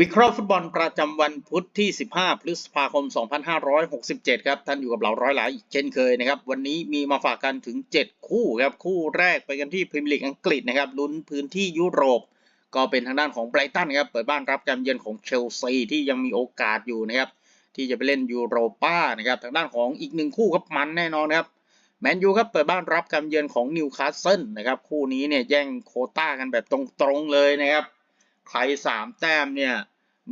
วิเคราะห์ฟุตบอลประจำวันพุธที่ 15 พฤษภาคม 2567 ครับ ท่านอยู่กับเราร้อยหลายอีกเช่นเคยนะครับ วันนี้มีมาฝากกันถึง 7 คู่ครับ คู่แรกไปกันที่พรีเมียร์ลีกอังกฤษนะครับ ลุ้นพื้นที่ยุโรป ก็เป็นทางด้านของไบรตันครับ เปิดบ้านรับการเยือนของเชลซีที่ยังมีโอกาสอยู่นะครับ ที่จะไปเล่นยูโรป้านะครับ ทางด้านของอีกหนึ่งคู่ครับมันแน่นอนนะครับ แมนยูครับเปิดบ้านรับการเยือนของนิวคาสเซิลนะครับ คู่นี้เนี่ยแย่งโคต้ากันแบบตรงๆเลยนะครับ ใครสามแต้มเนี่ย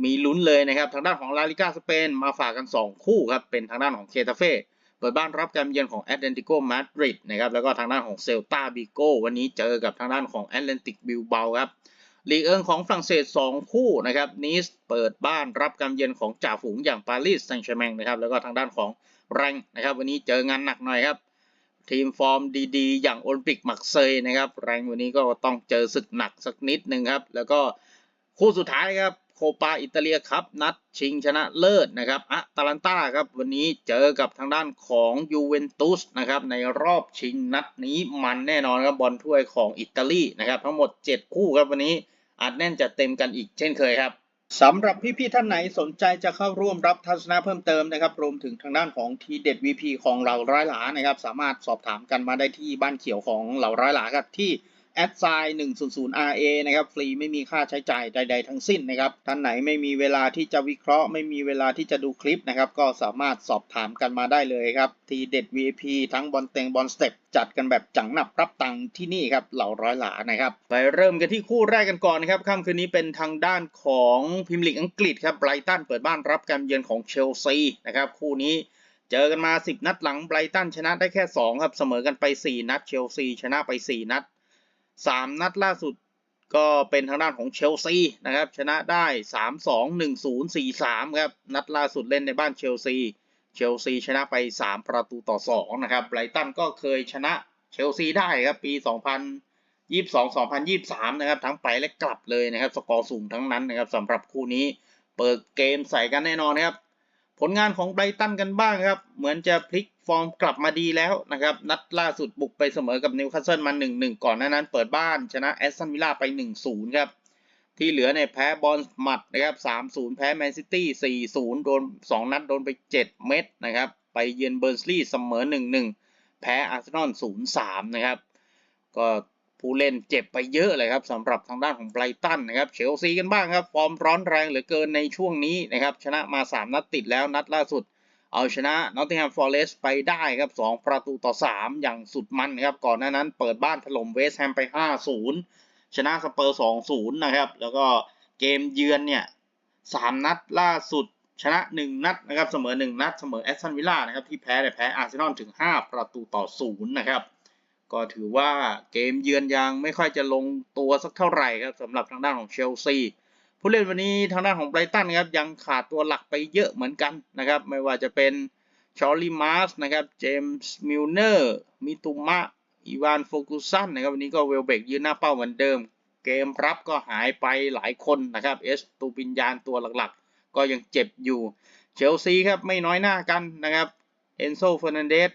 มีลุ้นเลยนะครับ ทางด้านของลาลิกาสเปนมาฝากกัน 2 คู่ครับ เป็นทางด้านของเคตาเฟ่เปิดบ้านรับการเยือนของแอตเลติโกมาดริดนะครับแล้วก็ทางด้านของเซลตาบิโกวันนี้เจอกับทางด้านของแอตเลติกบิลเบาครับลีเอิงของฝรั่งเศส 2 คู่นะครับนิสเปิดบ้านรับการเยือนของจ่าฝูงอย่างปารีสแซงต์แชร์แมงนะครับแล้วก็ทางด้านของแรงนะครับ วันนี้เจองานหนักหน่อยครับ ทีมฟอร์มดีๆ อย่างโอลิมปิกมักเซยนะครับแรงวันนี้ก็ต้องเจอศึกหนักสักนิดหนึ่งครับแล้วก็ คู่สุดท้ายครับโคปาอิตาเลียครับนัดชิงชนะเลิศนะครับอะตาลันตาครับวันนี้เจอกับทางด้านของยูเวนตุสนะครับในรอบชิงนัดนี้มันแน่นอนครับบอลถ้วยของอิตาลีนะครับทั้งหมด 7 คู่ครับวันนี้อัดแน่นจัดเต็มกันอีกเช่นเคยครับสำหรับพี่ๆท่านไหนสนใจจะเข้าร่วมรับทัศนะเพิ่มเติมนะครับรวมถึงทางด้านของทีเด็ด VP ของเหล่าร้อยหลานะครับสามารถสอบถามกันมาได้ที่บ้านเขียวของเหล่าร้อยหลาครับที่ แอดไซน์100 RA นะครับ ฟรีไม่มีค่าใช้จ่ายใด ๆ ทั้งสิ้นนะครับท่านไหนไม่มีเวลาที่จะวิเคราะห์ ไม่มีเวลาที่จะดูคลิปนะครับ ก็สามารถสอบถามกันมาได้เลยครับ ทีเด็ด VIP ทั้งบอลเต็งบอลสเต็ปจัดกันแบบจังหนับรับตังค์ที่นี่ครับเหล่าร้อยหลานะครับไปเริ่มกันที่คู่แรกกันก่อนนะครับค่ำคืนนี้เป็นทางด้านของพิมลีกอังกฤษครับไบรตันเปิดบ้านรับการเยือนของเชลซีนะครับคู่นี้เจอกันมา 10 นัดหลังไบรตันชนะได้แค่ 2 ครับ เสมอกันไป 4 นัด เชลซี ชนะไป 4 นัด 3 นัดล่าสุดก็เป็นทางด้านของเชลซีนะครับ ชนะได้ 3 2 1 0 4 3 ครับ นัดล่าสุดเล่นในบ้านเชลซี เชลซีชนะไป 3 ประตูต่อ 2 นะครับไบรตันก็เคยชนะเชลซีได้ครับ ปี 2022-2023 นะครับ ทั้งไปและกลับเลยนะครับ สกอร์สูงทั้งนั้นนะครับสำหรับคู่นี้เปิดเกมใส่กันแน่นอนนะครับ ผลงานของไบรตันกันบ้างครับ เหมือนจะพลิก ฟอร์มกลับมาดีแล้วนะครับ นัดล่าสุดบุกไปเสมอกับนิวคาสเซิลมา 1-1 ก่อนหน้านั้นเปิดบ้านชนะแอสตันวิลล่าไป 1-0 ครับ ที่เหลือในยแพ้บอลหมัดนะครับ 3-0 แพ้แมนซิตี้ 4-0 โดน 2 นัดโดนไป 7 เม็ดนะครับ ไปเยือนเบอร์สลีย์เสมอ 1-1 แพ้อาร์เซนอล 0-3 นะครับ ก็ผู้เล่นเจ็บไปเยอะเลยครับสำหรับทางด้านของไบรตันนะครับเชลซีกันบ้างครับ ฟอร์มร้อนแรงเหลือเกินในช่วงนี้นะครับชนะมา 3 นัดติดแล้วนัดล่าสุด เอาชนะนอตติงแฮมฟอร์เรสต์ไปได้ครับ 2 ประตูต่อ 3 อย่างสุดมันครับ ก่อนหน้านั้นเปิดบ้านถล่มเวสต์แฮมไป 5-0 ชนะสเปอร์ 2-0 นะครับ แล้วก็เกมเยือนเนี่ย 3 นัดล่าสุดชนะ 1 นัดนะครับ เสมอ 1 นัด เสมอแอสตันวิลล่านะครับ ที่แพ้แต่แพ้อาร์เซนอลถึง 5 ประตูต่อ 0 นะครับ ก็ถือว่าเกมเยือนยังไม่ค่อยจะลงตัวสักเท่าไหร่ครับสำหรับทางด้านของเชลซี ผู้เล่นวันนี้ทางด้านของไบรตันครับยังขาดตัวหลักไปเยอะเหมือนกันนะครับ ไม่ว่าจะเป็นชอลลี่มาร์สนะครับเจมส์มิลเนอร์มิตุมะอีวานโฟกุสันนะครับวันนี้ก็เวลเบกยืนหน้าเป้าเหมือนเดิม เกมรับก็หายไปหลายคนนะครับเอสตูปินยานตัวหลักๆ ก็ยังเจ็บอยู่เชลซีครับไม่น้อยหน้ากันนะครับเอนโซเฟอร์นันเดส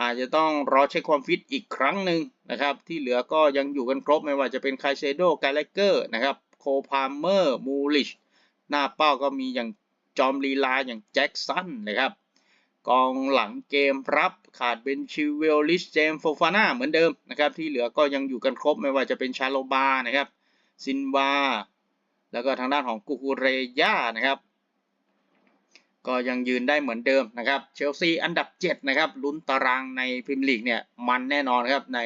อาจจะต้องรอเช็คความฟิตอีกครั้งหนึ่งนะครับ ที่เหลือก็ยังอยู่กันครบไม่ว่าจะเป็นไคเซโดกาเลเกอร์นะครับ โคพาเมอร์ มูลิช หน้าเป้าก็มีอย่างจอมลีลาอย่างแจ็คสันนะครับ กองหลังเกมรับขาดเป็นชิวเวลลิสเจมโฟฟาน่าเหมือนเดิมนะครับ ที่เหลือก็ยังอยู่กันครบไม่ว่าจะเป็นชาโลบานะครับ ซินวา แล้วก็ทางด้านของกูคูเรย่านะครับก็ยังยืนได้เหมือนเดิมนะครับ เชลซีอันดับ 7 นะครับลุ้นตารางในพรีเมียร์ลีกเนี่ย มันแน่นอนครับใน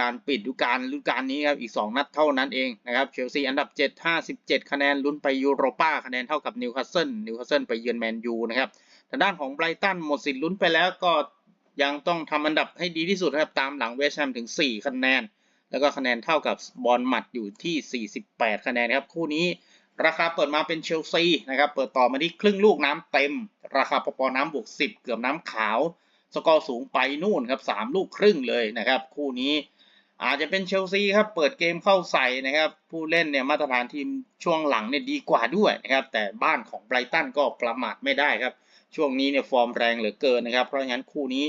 การปิดฤดูกาลฤดูกาลนี้ครับอีก 2 นัดเท่านั้นเองนะครับเชลซีอันดับ 7 57 คะแนนลุ้นไปยูโรป้าคะแนนเท่ากับนิวคาสเซิลนิวคาสเซิลไปเยือนแมนยูนะครับทางด้านของไบรตันหมดสิทธิ์ลุ้นไปแล้วก็ยังต้องทำอันดับให้ดีที่สุดครับตามหลังเวสต์แฮมถึง 4 คะแนน แล้วก็คะแนนเท่ากับบอลหมัดอยู่ที่ 48 คะแนนครับคู่นี้ราคาเปิดมาเป็นเชลซีนะครับเปิดต่อมาที่ครึ่งลูกน้ำเต็ม ราคาปปน้ำบวก 10 เกือบน้ำขาว สกอร์สูงไปนู่นครับ3ลูกครึ่งเลยนะครับ คู่นี้ อาจจะเป็นเชลซีครับเปิดเกมเข้าใส่นะครับผู้เล่นเนี่ยมาตรฐานทีมช่วงหลังเนี่ยดีกว่าด้วยนะครับแต่บ้านของไบรตันก็ประมาทไม่ได้ครับช่วงนี้เนี่ยฟอร์มแรงเหลือเกินนะครับเพราะงั้นคู่นี้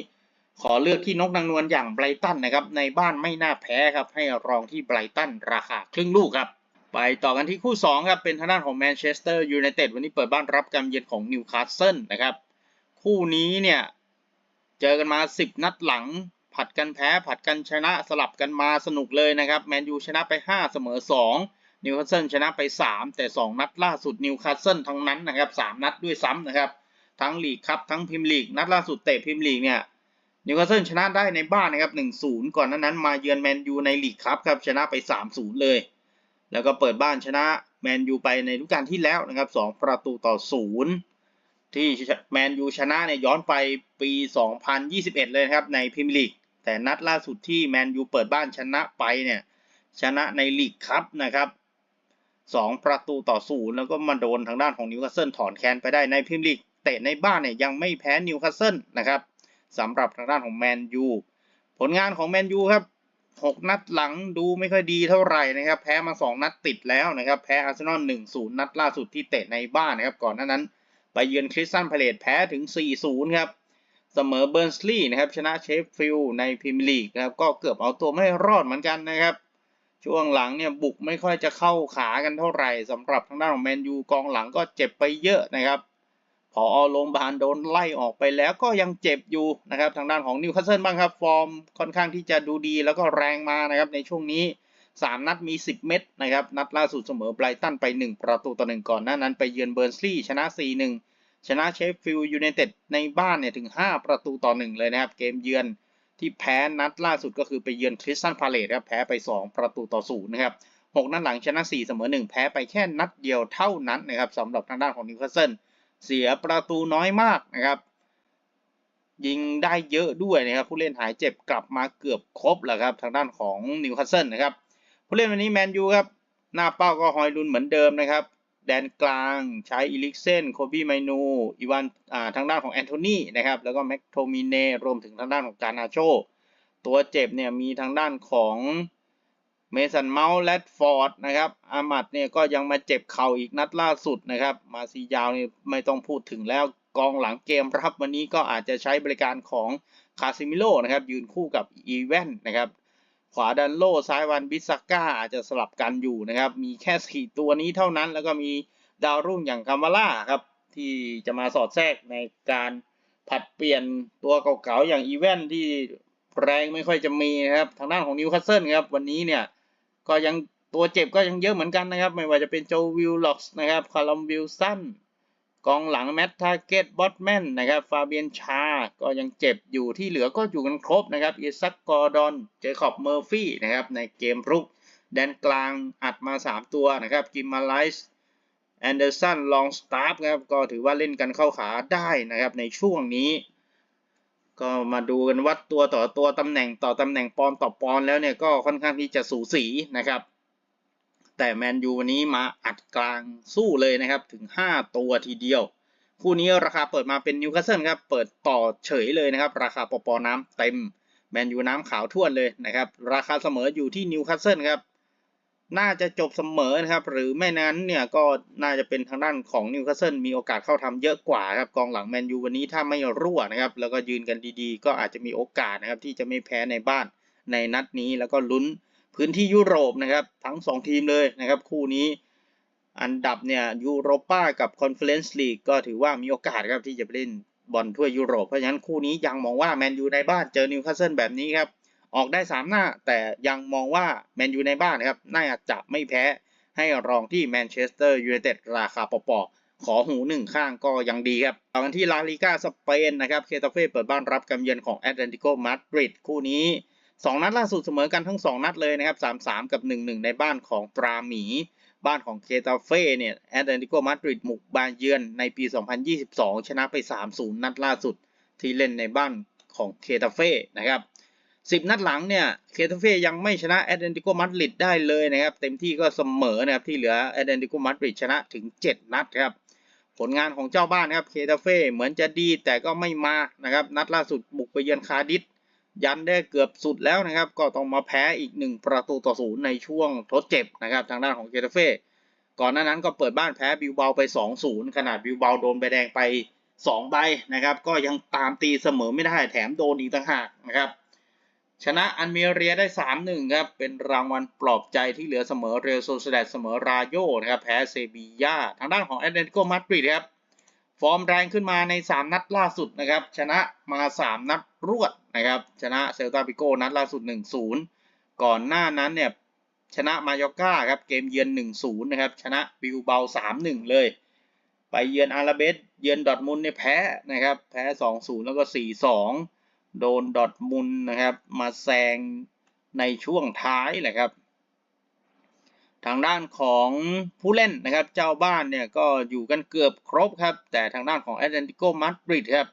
ขอเลือกที่นกนางนวลอย่างไบรตันนะครับในบ้านไม่น่าแพ้ครับให้รองที่ไบรตันราคาครึ่งลูกครับไปต่อกันที่คู่2ครับเป็นทางด้านของแมนเชสเตอร์ยูไนเต็ดวันนี้เปิดบ้านรับการเยือนของนิวคาสเซิลนะครับคู่นี้เนี่ยเจอกันมา 10 นัดหลัง ผัดกันแพ้ผัดกันชนะสลับกันมาสนุกเลยนะครับแมนยูชนะไป 5 เสมอ 2 นิวคาสเซิลชนะไป 3 แต่ 2 นัดล่าสุดนิวคาสเซิลทั้งนั้นนะครับ 3 นัดด้วยซ้ำนะครับ ทั้งลีกครับทั้งพรีเมียร์ลีก นัดล่าสุดเตะพรีเมียร์ลีกเนี่ยนิวคาสเซิลชนะได้ในบ้านนะครับ 1-0 ก่อนนั้นนั้นมาเยือนแมนยูในลีกครับครับชนะไป 3-0 เลย แล้วก็เปิดบ้านชนะแมนยูไปในฤดูกาลที่แล้วนะครับ 2 ประตูต่อ 0ที่แมนยูชนะเนี่ยย้อนไปปี 2021 เลยนะครับ ในพรีเมียร์ลีก แต่นัดล่าสุดที่แมนยูเปิดบ้านชนะไปเนี่ยชนะในลีกครับนะครับ2ประตูต่อ0แล้วก็มาโดนทางด้านของนิวคาสเซิลถอนแคนไปได้ในพรีเมียร์ลีกเตะในบ้านเนี่ยยังไม่แพ้นิวคาสเซิลนะครับสำหรับทางด้านของแมนยูผลงานของแมนยูครับ6นัดหลังดูไม่ค่อยดีเท่าไหร่นะครับ แพ้มา2นัดติดแล้วนะครับแพ้อาร์เซนอล1-0นัดล่าสุดที่เตะในบ้านนะครับก่อนหน้านั้น ไปเยือนคริสตันพาเลตแพ้ถึง4-0ครับ เสมอเบิร์นสลีย์นะครับ ชนะเชฟฟิลด์ในพรีเมียร์ลีกนะครับ ก็เกือบเอาตัวไม่รอดเหมือนกันนะครับ ช่วงหลังเนี่ยบุกไม่ค่อยจะเข้าขากันเท่าไหร่สำหรับทางด้านของแมนยูกองหลังก็เจ็บไปเยอะนะครับพอโรงพยาบาลโดนไล่ออกไปแล้วก็ยังเจ็บอยู่นะครับ ทางด้านของนิวคาสเซิลบ้างครับ ฟอร์มค่อนข้างที่จะดูดีแล้วก็แรงมานะครับในช่วงนี้ 3 นัดมี 10 เม็ดนะครับ นัดล่าสุดเสมอไบรตันไป 1 ประตูต่อ1ก่อนหน้านั้นไปเยือนเบิร์นสลีย์ชนะ 4-1 ชนะเชฟฟิลด์ยูไนเต็ดในบ้านเนี่ยถึง 5 ประตูต่อ 1 เลยนะครับ เกมเยือนที่แพ้นัดล่าสุดก็คือไปเยือนคริสตันพาเลตครับแพ้ไป 2 ประตูต่อ0นะครับ6นัดหลังชนะ4เสมอ1 แพ้ไปแค่นัดเดียวเท่านั้นนะครับสำหรับทางด้านของนิวคาสเซิลเสียประตูน้อยมากนะครับยิงได้เยอะด้วยนะครับผู้เล่นหายเจ็บกลับมาเกือบครบแล้วครับทางด้านของนิวคาสเซิลนะครับผู้เล่นวันนี้แมนยูครับหน้าเป้าก็ฮอยลุนเหมือนเดิมนะครับ แดนกลางใช้อีลิกเซนโคบี้ไมนูอีวานทางด้านของแอนโทนีนะครับแล้วก็แม็กโทมิเนรวมถึงทางด้านของการนาโช ตัวเจ็บเนี่ยมีทางด้านของเมสันเมาส์แลดฟอร์ดนะครับอามัดเนี่ยก็ยังมาเจ็บเข่าอีกนัดล่าสุดนะครับ มาซียาวนี่ไม่ต้องพูดถึงแล้วกองหลังเกมรับวันนี้ก็อาจจะใช้บริการของคาซิมิโลนะครับยืนคู่กับอีเวนนะครับ ขวาดันโลซ้ายวันบิสก้าอาจจะสลับกันอยู่นะครับ มีแค่สี่ตัวนี้เท่านั้น แล้วก็มีดาวรุ่งอย่างคามาล่าครับ ที่จะมาสอดแทรกในการผัดเปลี่ยนตัวเก่าๆอย่างอีเวนที่แรงไม่ค่อยจะมีนะครับ ทางด้านของนิวคาสเซิลครับ วันนี้เนี่ย ก็ยังตัวเจ็บก็ยังเยอะเหมือนกันนะครับ ไม่ว่าจะเป็นโจวิลล็อกส์นะครับ คาร์ลอมวิลสัน กองหลังแมตทาเกตบอตแมนนะครับฟาเบียนชา ก็ยังเจ็บอยู่ที่เหลือก็อยู่กันครบนะครับอิซักกอร์ดอน เจคอบเมอร์ฟี่นะครับในเกมรุก แดนกลางอัดมา 3 ตัวนะครับกิมมาไลส์แอนเดอร์สันลองสตาร์ฟครับก็ถือว่าเล่นกันเข้าขาได้นะครับในช่วงนี้ ก็มาดูกันวัดตัวต่อตัวตำแหน่งต่อตำแหน่งปอนต่อปอนแล้วเนี่ยก็ค่อนข้างที่จะสูสีนะครับ แต่แมนยูวันนี้มาอัดกลางสู้เลยนะครับถึง 5 ตัวทีเดียว คู่นี้ราคาเปิดมาเป็นนิวคาสเซิลครับเปิดต่อเฉยเลยนะครับ ราคาปอปอน้ำเต็มแมนยูน้ำขาวท่วนเลยนะครับ ราคาเสมออยู่ที่นิวคาสเซิลครับน่าจะจบเสมอนะครับ หรือไม่นั้นเนี่ยก็น่าจะเป็นทางด้านของนิวคาสเซิลมีโอกาสเข้าทำเยอะกว่าครับกองหลังแมนยูวันนี้ถ้าไม่รั่วนะครับ แล้วก็ยืนกันดีๆ ก็อาจจะมีโอกาสนะครับที่จะไม่แพ้ในบ้านในนัดนี้แล้วก็ลุ้น พื้นที่ยุโรปนะครับ ทั้ง 2 ทีมเลยนะครับ คู่นี้อันดับเนี่ยยูโรป้ากับคอนเฟอเรนซ์ลีกก็ถือว่ามีโอกาสครับที่จะไปเล่นบอลถ้วยยุโรป เพราะฉะนั้นคู่นี้ยังมองว่าแมนยูในบ้านเจอนิวคาสเซิลแบบนี้ครับ ออกได้ 3 หน้า แต่ยังมองว่าแมนยูในบ้านนะครับน่าจะไม่แพ้ให้รองที่แมนเชสเตอร์ยูไนเต็ดราคาปอๆขอหูหนึ่งข้างก็ยังดีครับต่อกันที่ลาลิก้าสเปนนะครับ เคตาเฟ่เปิดบ้านรับกำเยือนของแอตเลติโกมาดริดคู่นี้ 2 นัดล่าสุดเสมอกันทั้ง 2 นัดเลยนะครับ 3-3 กับ 1-1 ในบ้านของตราหมี บ้านของเคตาเฟ่เนี่ยแอตเลติโกมาดริดหมุกบานเยือนในปี 2022 ชนะไป 3-0 นัดล่าสุดที่เล่นในบ้านของเคตาเฟ่นะครับสิบนัดหลังเนี่ยเคทเฟ่ยังไม่ชนะแอตเลติโกมาดริดได้เลยนะครับ เต็มที่ก็เสมอนะครับที่เหลือแอตเลติโกมาดริดชนะถึง 7 นัดครับผลงานของเจ้าบ้านครับเคทเฟ่เหมือนจะดีแต่ก็ไม่มานะครับนัดล่าสุดบุกไปเยือนคาร์ดิส ยันได้เกือบสุดแล้วนะครับ ก็ต้องมาแพ้อีก 1 ประตูต่อศูนย์ในช่วงทดเจ็บนะครับ ทางด้านของเคทเฟ่ก่อนหน้านั้นก็เปิดบ้านแพ้บิวเบาไป 2-0 ขนาดบิวเบาโดนใบแดงไป2ใบนะครับ ก็ยังตามตีเสมอไม่ได้แถมโดนอีกต่างหากนะครับชนะอันเมเรียได้ 3-1 ครับ เป็นรางวัลปลอบใจที่เหลือเสมอเรโซเซดดเสมอราโยนะครับ แพ้เซบียาทางด้านของแอตเลติโกมาดริดครับ ฟอร์มแรงขึ้นมาใน 3 นัดล่าสุดนะครับ ชนะมา 3 นัดรวดนะครับ ชนะเซลตาปิโกนัดล่าสุด 1-0 ก่อนหน้านั้นเนี่ยชนะมายอก้าครับเกมเยือน 1-0 นะครับ ชนะบิลเบา 3-1 เลย ไปเยือนอาราเบสเยือนดอทมุนเนี่ยแพ้นะครับ แพ้ 2-0 แล้วก็ 4-2 โดนดอทมุนนะครับ มาแซงในช่วงท้ายแหละครับ ทางด้านของผู้เล่นนะครับ เจ้าบ้านเนี่ยก็อยู่กันเกือบครบครับ แต่ทางด้านของแอตเลติโกมาดริดครับ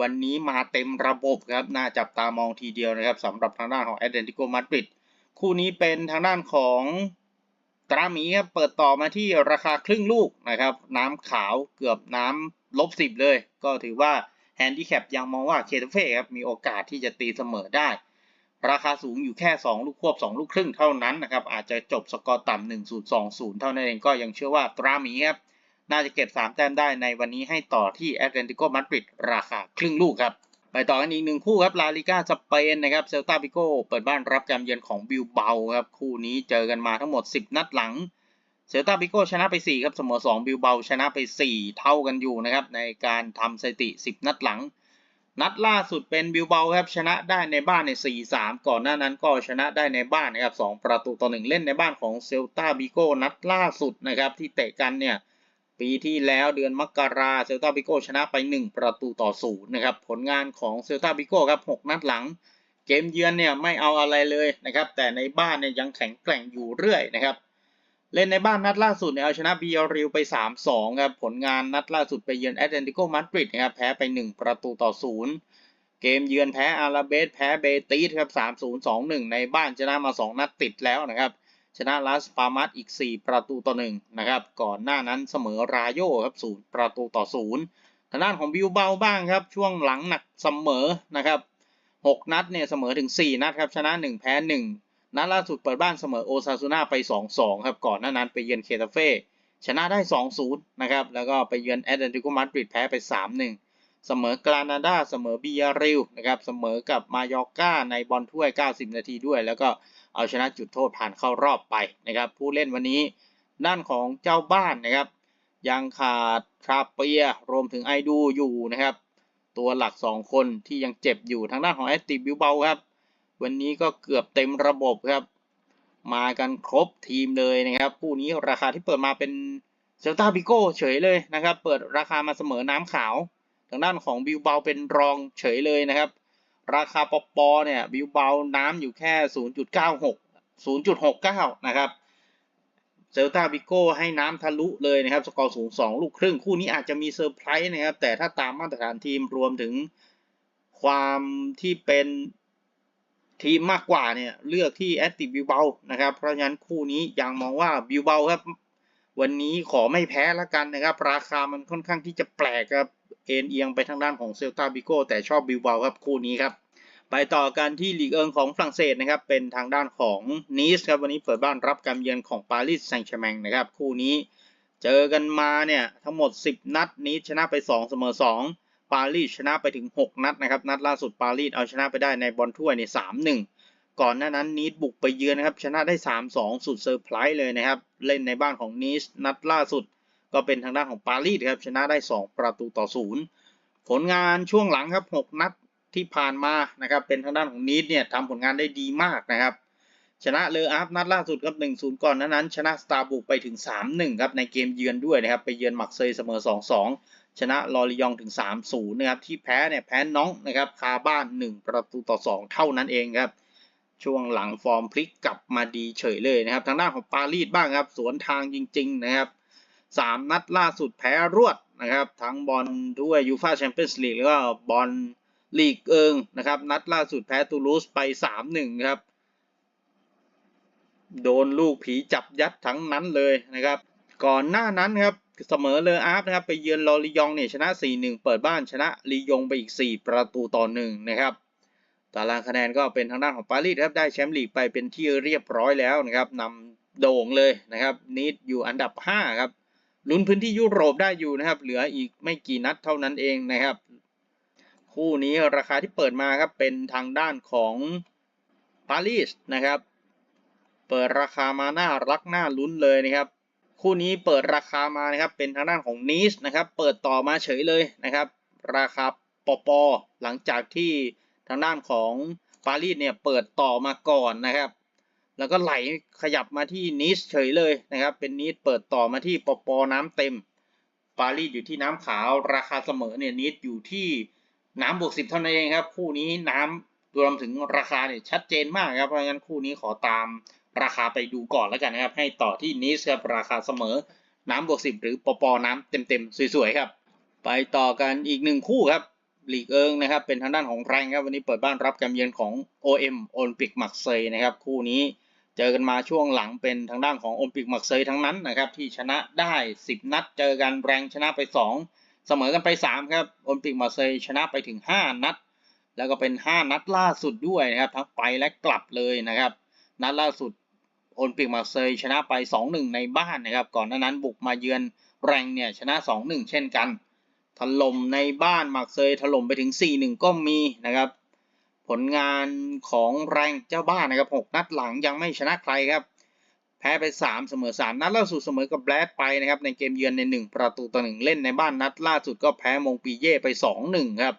วันนี้มาเต็มระบบครับน่าจับตามองทีเดียวนะครับสำหรับทางด้านของแอตเลติโกมาดริดคู่นี้เป็นทางด้านของตราหมีครับเปิดต่อมาที่ราคาครึ่งลูกนะครับ น้ำขาวเกือบน้ำลบสิบเลย ก็ถือว่าแฮนดิแคปยังมองว่าเคทเฟ่ครับมีโอกาสที่จะตีเสมอได้ ราคาสูงอยู่แค่ 2 ลูกควบ 2 ลูกครึ่งเท่านั้นนะครับ อาจจะจบสกอร์ต่ำ1 0 2 0 เท่านั้นเองก็ยังเชื่อว่าตราหมีครับน่าจะเก็บ 3 แต้มได้ในวันนี้ให้ต่อที่แอตเลติโกมาดริดราคาครึ่งลูกครับ ไปต่อกันอีกหนึ่งคู่ครับลาลิก้าสเปนนะครับเซลตาปิโกเปิดบ้านรับการเยือนของบิลเบาครับคู่นี้เจอกันมาทั้งหมด 10 นัดหลังเซลตาปิโกชนะไป 4 ครับเสมอ 2 บิลเบาชนะไป 4 เท่ากันอยู่นะครับในการทำสถิติ 10 นัดหลัง นัดล่าสุดเป็นบิลเบาครับชนะได้ในบ้านใน 4-3 ก่อนหน้านั้นก็ชนะได้ในบ้านนะครับ 2 ประตูต่อ 1 เล่นในบ้านของเซลตาบิโก้นัดล่าสุดนะครับที่เตะกันเนี่ยปีที่แล้วเดือนมกราเซลตาบิโก้ชนะไป 1 ประตูต่อศูนะครับ ผลงานของเซลตาบิโก้ครับ 6 นัดหลัง เกมเยือนเนี่ยไม่เอาอะไรเลยนะครับ แต่ในบ้านเนี่ยยังแข็งแกร่งอยู่เรื่อยนะครับ เล่นในบ้านนัดล่าสุดเนี่ยเอาชนะบีอริวไป 3-2 ครับ ผลงานนัดล่าสุดไปเยือนแอตเลติโกมาดริดนะครับแพ้ไป 1 ประตูต่อศูนย์เกมเยือนแพ้อาราเบสแพ้เบติสครับ 3-0 2-1 ในบ้านชนะมา 2 นัดติดแล้วนะครับ ชนะลาสปามัสอีก 4 ประตูต่อ 1 นะครับ ก่อนหน้านั้นเสมอรายโยครับ 0 ประตูต่อ 0 ทางด้านของบิวเบาบ้างครับ ช่วงหลังหนักเสมอนะครับ 6 นัดเนี่ยเสมอถึง 4 นัดครับ ชนะ 1 แพ้ 1 นัดล่าสุดเปิดบ้านเสมอโอซาซูน่าไป 2-2 ครับ ก่อนหน้านั้นไปเยือนเคตาเฟ่ชนะได้ 2-0 นะครับ แล้วก็ไปเยือนแอตเลติโกมาดริดแพ้ไป 3-1 เสมอกรานาดาเสมอบียาริลนะครับ เสมอกับมายอร์กาในบอลถ้วย 90 นาทีด้วย แล้วก็เอาชนะจุดโทษผ่านเข้ารอบไปนะครับ ผู้เล่นวันนี้ด้านของเจ้าบ้านนะครับ ยังขาดทราเปียรวมถึงไอดูอยู่นะครับ ตัวหลัก 2 คนที่ยังเจ็บอยู่ทางด้านของแอตติบิวเบาครับ วันนี้ก็เกือบเต็มระบบครับ มากันครบทีมเลยนะครับคู่นี้ราคาที่เปิดมาเป็นเซลตาบิโก้เฉยเลยนะครับ เปิดราคามาเสมอน้ำขาว ทางด้านของบิวเบาเป็นรองเฉยเลยนะครับ ราคาปปเนี่ยบิวเบาน้ำอยู่แค่ 0.96 0.69 นะครับเซลตาบิโก้ให้น้ำทะลุเลยนะครับ สกอร์สูง 2 ลูกครึ่ง คู่นี้อาจจะมีเซอร์ไพรส์นะครับ แต่ถ้าตามมาตรฐานทีมรวมถึงความที่เป็น ทีมมากกว่าเนี่ยเลือกที่แอตติบิวเบานะครับเพราะฉะนั้นคู่นี้ยังมองว่าบิวเบาครับวันนี้ขอไม่แพ้ล้วกันนะครับ ราคามันค่อนข้างที่จะแปลกครับเอ็นเอียงไปทางด้านของเซลตาบิโก้แต่ชอบบิวเบาครับคู่นี้ครับไปต่อกันที่ลีกเอิงของฝรั่งเศสนะครับเป็นทางด้านของนีสครับวันนี้เปิดบ้านรับการเยือนของปารีสแซงต์แชร์แมงนะครับคู่นี้ เจอกันมาเนี่ยทั้งหมด 10 นัดนีสชนะไป 2 เสมอ 2 ปารีสชนะไปถึง 6 นัดนะครับ นัดล่าสุดปารีสเอาชนะไปได้ในบอลถ้วยใน3-1ก่อนหน้านั้นนีสบุกไปเยือนนะครับ ชนะได้ 3-2 สุดเซอร์ไพรส์เลยนะครับ เล่นในบ้านของนีสนัดล่าสุด ก็เป็นทางด้านของปารีสครับ ชนะได้ 2 ประตูต่อศูนย์ผลงานช่วงหลังครับ 6 นัดที่ผ่านมานะครับ เป็นทางด้านของนีดเนี่ยทำผลงานได้ดีมากนะครับ ชนะเลออาฟนัดล่าสุดครับ 1-0 ก่อนนั้นนั้น ชนะสตาร์บุกไปถึง 3-1 ครับ ในเกมเยือนด้วยนะครับ ไปเยือนมักเซยเสมอ 2-2 ชนะลอริยองถึง 3-0 นะครับ ที่แพ้เนี่ยแพ้น้องนะครับคาบ้าน 1 ประตูต่อ 2 เท่านั้นเองครับ ช่วงหลังฟอร์มพลิกกลับมาดีเฉยเลยนะครับ ทางด้านของปารีสบ้างครับ สวนทางจริง ๆ นะครับ 3 นัดล่าสุดแพ้รวดนะครับ ทั้งบอลด้วยยูฟาแชมเปี้ยนส์ลีกแล้วก็บอลลีกเอิงนะครับ นัดล่าสุดแพ้ตูลูสไป 3-1 ครับ โดนลูกผีจับยัดทั้งนั้นเลยนะครับ ก่อนหน้านั้นครับ เสมอเลออาร์ฟนะครับ ไปเยือนลอริยองเนี่ยชนะ 4-1 เปิดบ้านชนะลียงไปอีก 4 ประตูต่อ1นะครับ ตารางคะแนนก็เป็นทางด้านของปารีสครับ ได้แชมป์ลีกไปเป็นที่เรียบร้อยแล้วนะครับนำโด่งเลยนะครับ นิดอยู่อันดับ 5 ครับลุ้นพื้นที่ยุโรปได้อยู่นะครับ เหลืออีกไม่กี่นัดเท่านั้นเองนะครับ คู่นี้ราคาที่เปิดมาครับเป็นทางด้านของปารีสนะครับ เปิดราคามาน่ารักน่าลุ้นเลยนะครับ คู่นี้เปิดราคามานะครับ เป็นทางด้านของนีสนะครับ เปิดต่อมาเฉยเลยนะครับ ราคาปอปอหลังจากที่ทางด้านของปารีสเนี่ยเปิดต่อมาก่อนนะครับ แล้วก็ไหลขยับมาที่นีสเฉยเลยนะครับ เป็นนีสเปิดต่อมาที่ปอปอน้ำเต็ม ปารีสอยู่ที่น้ำขาวราคาเสมอเนี่ยนีสอยู่ที่น้ำบวกสิบเท่านั้นเองครับ คู่นี้น้ำรวมถึงราคาเนี่ยชัดเจนมากครับเพราะงั้นคู่นี้ขอตาม ราคาไปดูก่อนแล้วกันนะครับ ให้ต่อที่นีสครับราคาเสมอน้ำบวกสิบหรือปอปอน้ำเต็มๆสวยๆครับ ไปต่อกันอีกหนึ่งคู่ครับลีกเอิงนะครับ เป็นทางด้านของแรงครับ วันนี้เปิดบ้านรับการเยือนของ OM โอลิมปิกมักเซยนะครับ คู่นี้เจอกันมาช่วงหลังเป็นทางด้านของโอลิมปิกมักเซยทั้งนั้นนะครับ ที่ชนะได้ 10 นัดเจอกันแรงชนะไป 2 เสมอกันไป 3 ครับโอลิมปิกมักเซยชนะไปถึง 5 นัด แล้วก็เป็น 5 นัดล่าสุดด้วยนะครับ ทั้งไปและกลับเลยนะครับ นัดล่าสุด โอลิมปิกมาเซยชนะไป 2-1 ในบ้านนะครับ ก่อนหน้านั้นบุกมาเยือนแรงเนี่ยชนะ 2-1 เช่นกัน ถล่มในบ้านมาเซยถล่มไปถึง 4-1 ก็มีนะครับ ผลงานของแรงเจ้าบ้านนะครับ 6 นัดหลังยังไม่ชนะใครครับ แพ้ไป 3 เสมอ 3 นัดล่าสุดเสมอกับแบลดไปนะครับ ในเกมเยือนใน 1 ประตูต่อ 1 เล่นในบ้านนัดล่าสุดก็แพ้มงปีเย่ไป 2-1 ครับ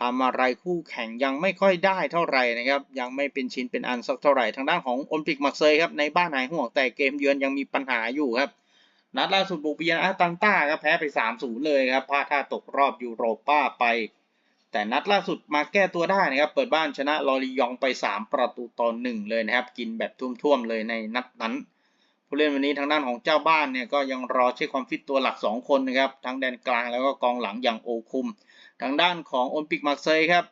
ทำอะไรคู่แข่งยังไม่ค่อยได้เท่าไหร่นะครับ ยังไม่เป็นชิ้นเป็นอันสักเท่าไหร่ ทางด้านของโอลิมปิกมาร์เซยครับ ในบ้านหายห่วงแต่เกมเยือนยังมีปัญหาอยู่ครับ นัดล่าสุดบุกเบียนอาตันต้าครับแพ้ไป 3-0 เลยครับพลาดท่าตกรอบยูโรป้าไป แต่นัดล่าสุดมาแก้ตัวได้นะครับ เปิดบ้านชนะลอริยองไป 3 ประตูต่อ1เลยนะครับ กินแบบท่วมๆเลยในนัดนั้นผู้เล่นวันนี้ทางด้านของเจ้าบ้านเนี่ยก็ยังรอเช็คความฟิตตัวหลัก 2 คนนะครับทั้งแดนกลางแล้วก็กองหลังอย่างโอคุม ทางด้านของโอลิมปิกมาร์เซยครับ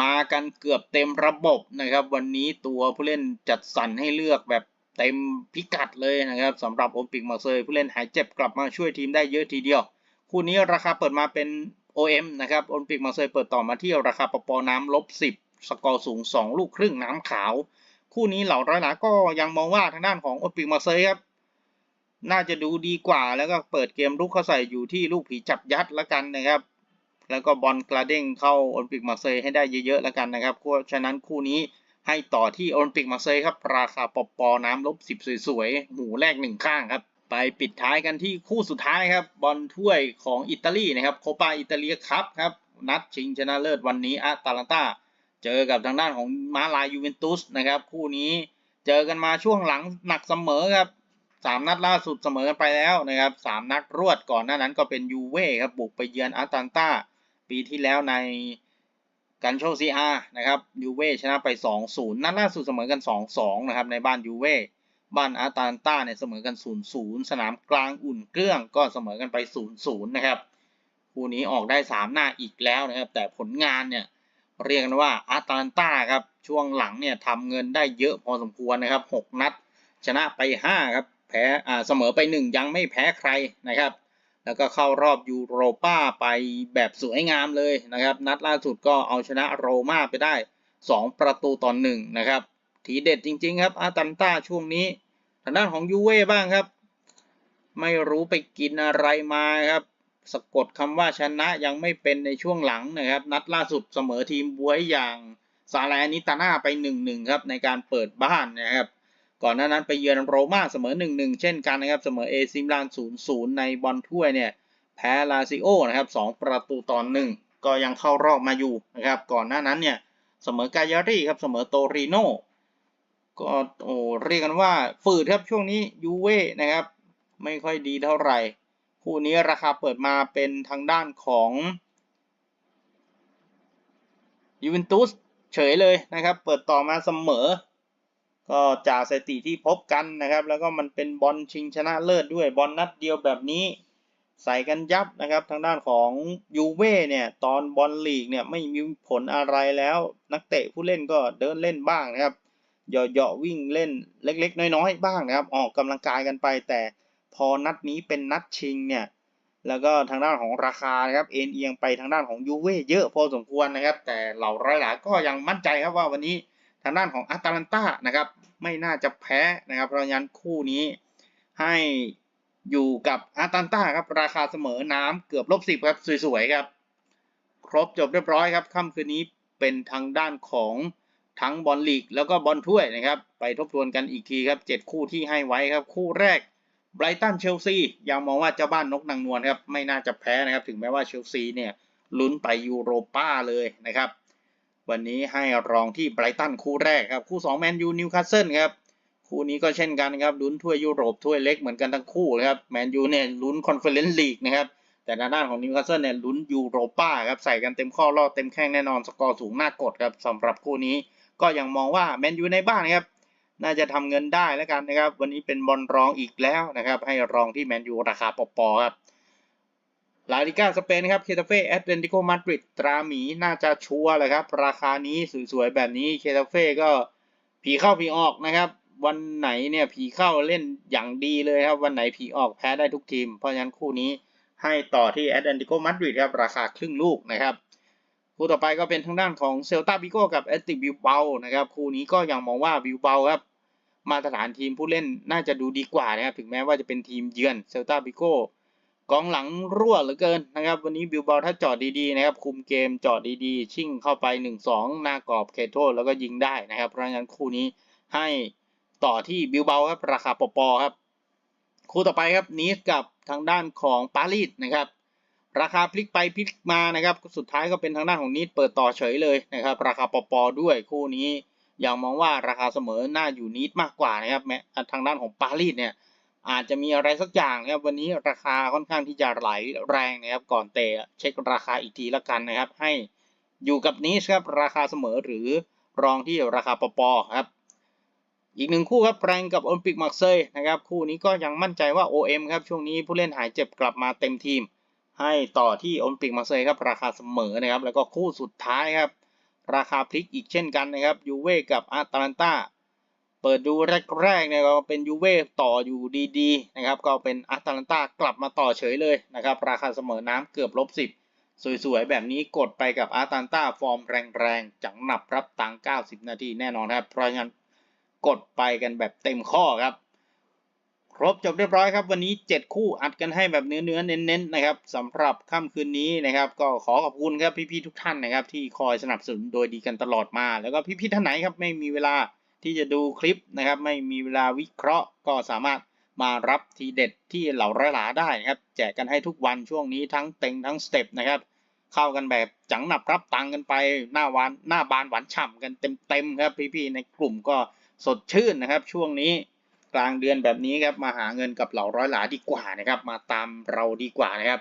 มากันเกือบเต็มระบบนะครับ วันนี้ตัวผู้เล่นจัดสรรให้เลือกแบบเต็มพิกัดเลยนะครับสำหรับโอลิมปิกมาร์เซยผู้เล่นหายเจ็บกลับมาช่วยทีมได้เยอะทีเดียว คู่นี้ราคาเปิดมาเป็น OM นะครับโอลิมปิกมาร์เซยเปิดต่อมาที่ราคาปปน้ำลบ10 สกอร์สูง 2 ลูกครึ่งน้ำขาว คู่นี้เหล่าร้อยหลาก็ยังมองว่าทางด้านของโอลิมปิกมาร์เซยครับน่าจะดูดีกว่าแล้วก็เปิดเกมลุกเข้าใส่อยู่ที่ลูกผีจับยัดแล้วกันนะครับ แล้วก็บอลกระเด้งเข้าโอลิมปิกมาเซยให้ได้เยอะๆแล้วกันนะครับเพราะฉะนั้นคู่นี้ให้ต่อที่โอลิมปิกมาเซยครับราคาปอปอน้ำลบสิบสวยๆหมูแรกหนึ่งข้างครับไปปิดท้ายกันที่คู่สุดท้ายครับบอลถ้วยของอิตาลีนะครับโคปาอิตาเลียคัพครับนัดชิงชนะเลิศวันนี้อาตาลันตาเจอกับทางด้านของมาลายูเวนตุสนะครับคู่นี้เจอกันมาช่วงหลังหนักเสมอครับสามนัดล่าสุดเสมอกันไปแล้วนะครับสามนัดรวดก่อนหน้านั้นก็เป็นยูเว่ครับบุกไปเยือนอาตาลันตา ปีที่แล้วในกันโชซีอานะครับยูเว่ชนะไป 2-0 นัดล่าสุดเสมอกัน 2-2 นะครับ ในบ้านยูเว่บ้านอาตันตาเนี่ยเสมอกัน 0-0 สนามกลางอุ่นเครื่องก็เสมอกันไป 0-0 นะครับ คู่นี้ออกได้ 3 หน้าอีกแล้วนะครับ แต่ผลงานเนี่ยเรียกว่าอาตันตาครับ ช่วงหลังเนี่ยทำเงินได้เยอะพอสมควรนะครับ 6 นัด ชนะไป 5 ครับ แพ้อ่าเสมอไป 1 ยังไม่แพ้ใครนะครับ แล้วก็เข้ารอบยูโรป้าไปแบบสวยงามเลยนะครับ นัดล่าสุดก็เอาชนะโรม่าไปได้ 2 ประตูต่อ1นะครับ ทีเด็ดจริงๆครับอาตันต้าช่วงนี้ทางด้านของยูเว่บ้างครับ ไม่รู้ไปกินอะไรมาครับ สะกดคำว่าชนะยังไม่เป็นในช่วงหลังนะครับ นัดล่าสุดเสมอทีมบวยอย่างซาลานิตาน่าไป1-1ครับในการเปิดบ้านนะครับ ก่อนหน้านั้นไปเยือนโรม่าเสมอ 1-1 เช่นกันนะครับ เสมอเอซิมลาน 0-0 ในบอลถ้วยเนี่ยแพ้ลาซิโอนะครับ2ประตูต่อ1ก็ยังเข้ารอบมาอยู่นะครับ ก่อนหน้านั้นเนี่ยเสมอกายารีครับเสมอโตริโนก็โอ้เรียกกันว่าฝืดครับช่วงนี้ยูเว่นะครับ ไม่ค่อยดีเท่าไหร่ คู่นี้ราคาเปิดมาเป็นทางด้านของยูเวนตุสเฉยเลยนะครับ เปิดต่อมาเสมอ ก็จากสถิติที่พบกันนะครับ แล้วก็มันเป็นบอลชิงชนะเลิศด้วยบอลนัดเดียวแบบนี้ ใส่กันยับนะครับ ทางด้านของยูเว่เนี่ยตอนบอลลีกเนี่ยไม่มีผลอะไรแล้ว นักเตะผู้เล่นก็เดินเล่นบ้างนะครับเหยาะๆวิ่งเล่นเล็ก ๆ น้อยๆบ้างนะครับ ออกกำลังกายกันไป แต่พอนัดนี้เป็นนัดชิงเนี่ยแล้วก็ทางด้านของราคานะครับเอ็นเอียงไปทางด้านของยูเว่เยอะพอสมควรนะครับ แต่เหล่าร้อยหลาก็ยังมั่นใจครับว่าวันนี้างด้านของอาตาลันตานะครับไม่น่าจะแพ้นะครับเพราะฉะนั้นคู่นี้ให้อยู่กับอาตันต้าครับราคาเสมอน้ำเกือบลบสิบครับสวยๆครับ ครบจบเรียบร้อยครับค่ำคืนนี้เป็นทางด้านของทั้งบอลลีกแล้วก็บอลถ้วยนะครับ ไปทบทวนกันอีกทีครับ7คู่ที่ให้ไว้ครับ คู่แรกไบรตันเชลซียังมองว่าเจ้าบ้านนกนางนวลครับไม่น่าจะแพ้นะครับ ถึงแม้ว่าเชลซีเนี่ยลุ้นไปยูโรป้าเลยนะครับ วันนี้ให้รองที่ไบรตันคู่แรกครับ คู่2แมนยูนิวคาสเซิลครับ คู่นี้ก็เช่นกันครับลุ้นถ้วยยุโรปถ้วยเล็กเหมือนกันทั้งคู่นะครับแมนยูเนี่ยลุ้นคอนเฟอเรนซ์ลีกนะครับแต่ทางด้านของนิวคาสเซิลเนี่ยลุ้นยูโรป้าครับใส่กันเต็มข้อรอเต็มแข้งแน่นอนสกอร์สูงน่ากดครับสำหรับคู่นี้ก็ยังมองว่าแมนยูในบ้านครับน่าจะทำเงินได้แล้วกันนะครับ วันนี้เป็นบอลรองอีกแล้วนะครับ ให้รองที่แมนยูราคาปอปอครับ ลาลิก้าสเปนครับ เคตาเฟ่แอตเลนติโกมาดริดตราหมีน่าจะชัวร์เลยครับ ราคานี้สวยๆ แบบนี้ เคตาเฟ่ก็ผีเข้าผีออกนะครับ วันไหนเนี่ยผีเข้าเล่นอย่างดีเลยครับ วันไหนผีออกแพ้ได้ทุกทีม เพราะฉะนั้นคู่นี้ให้ต่อที่แอตเลนติโกมาดริดครับ ราคาครึ่งลูกนะครับ คู่ต่อไปก็เป็นทางด้านของเซลตาบิโกกับแอตติบิวเบานะครับ คู่นี้ก็ยังมองว่าบิวเบาครับมาตรฐานทีมผู้เล่นน่าจะดูดีกว่านะครับ ถึงแม้ว่าจะเป็นทีมเยือนเซลตาบิโก กองหลังรั่วเหลือเกินนะครับ วันนี้บิวเบาถ้าจอดดีๆนะครับคุมเกมจอดดีๆ ชิ่งเข้าไป 1-2 หน้ากรอบเขตโทษแล้วก็ยิงได้นะครับ เพราะฉะนั้นคู่นี้ให้ต่อที่บิวเบาครับราคาปอปอครับ คู่ต่อไปครับนีสกับทางด้านของปารีสนะครับ ราคาพลิกไปพลิกมานะครับสุดท้ายก็เป็นทางด้านของนีสเปิดต่อเฉยเลยนะครับ ราคาปอปอด้วยคู่นี้ยังมองว่าราคาเสมอหน่าอยู่นีสมากกว่านะครับแม้ทางด้านของปารีสเนี่ย อาจจะมีอะไรสักอย่างนะครับวันนี้ราคาค่อนข้างที่จะไหลแรงนะครับก่อนเตะเช็คราคาอีกทีละกันนะครับ ให้อยู่กับนีสครับราคาเสมอหรือรองที่ราคาปปอครับอีกหนึ่งคู่ครับแรงกับโอลิมปิกมาร์เซย์นะครับคู่นี้ก็ยังมั่นใจว่า OM ครับช่วงนี้ผู้เล่นหายเจ็บกลับมาเต็มทีม ให้ต่อที่โอลิมปิกมาร์เซย์ครับราคาเสมอนะครับแล้วก็คู่สุดท้ายครับราคาพลิกอีกเช่นกันนะครับยูเว่กับอาตาลันตา เปิดดูแรกๆเนี่ยก็เป็นยูเว่ต่ออยู่ดีๆนะครับก็เป็นอาตาลันตากลับมาต่อเฉยเลยนะครับราคาเสมอน้ำเกือบลบสิบสวยๆ แบบนี้กดไปกับอาตาลันตาฟอร์มแรงๆ จังหนับรับตังค์90 นาทีแน่นอนครับ เพราะงั้นกดไปกันแบบเต็มข้อครับ ครบจบเรียบร้อยครับ วันนี้ 7 คู่อัดกันให้แบบเนื้อเนื้อๆเน้นๆนะครับสำหรับค่ำคืนนี้นะครับ ก็ขอขอบคุณครับพี่ๆทุกท่านนะครับ ที่คอยสนับสนุนโดยดีกันตลอดมา แล้วก็พี่ๆท่านไหนครับไม่มีเวลา ที่จะดูคลิปนะครับ ไม่มีเวลาวิเคราะห์ก็สามารถมารับทีเด็ดที่เหล่าร้อยหลาได้นะครับ แจกกันให้ทุกวันช่วงนี้ทั้งเต็งทั้งสเต็ปนะครับ เข้ากันแบบจังหนับรับตังกันไปหน้าวานหน้าบานหวานฉ่ำกันเต็มๆครับพี่ๆในกลุ่มก็สดชื่นนะครับ ช่วงนี้กลางเดือนแบบนี้ครับมาหาเงินกับเหล่าร้อยหลาดีกว่านะครับ มาตามเราดีกว่านะครับ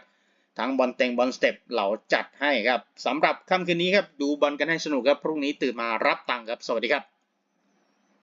ทั้งบอลเต็งบอลสเต็ปเหล่าจัดให้ครับสำหรับค่ำคืนนี้ครับดูบอลกันให้สนุกครับพรุ่งนี้ตื่นมารับตังครับสวัสดีครับ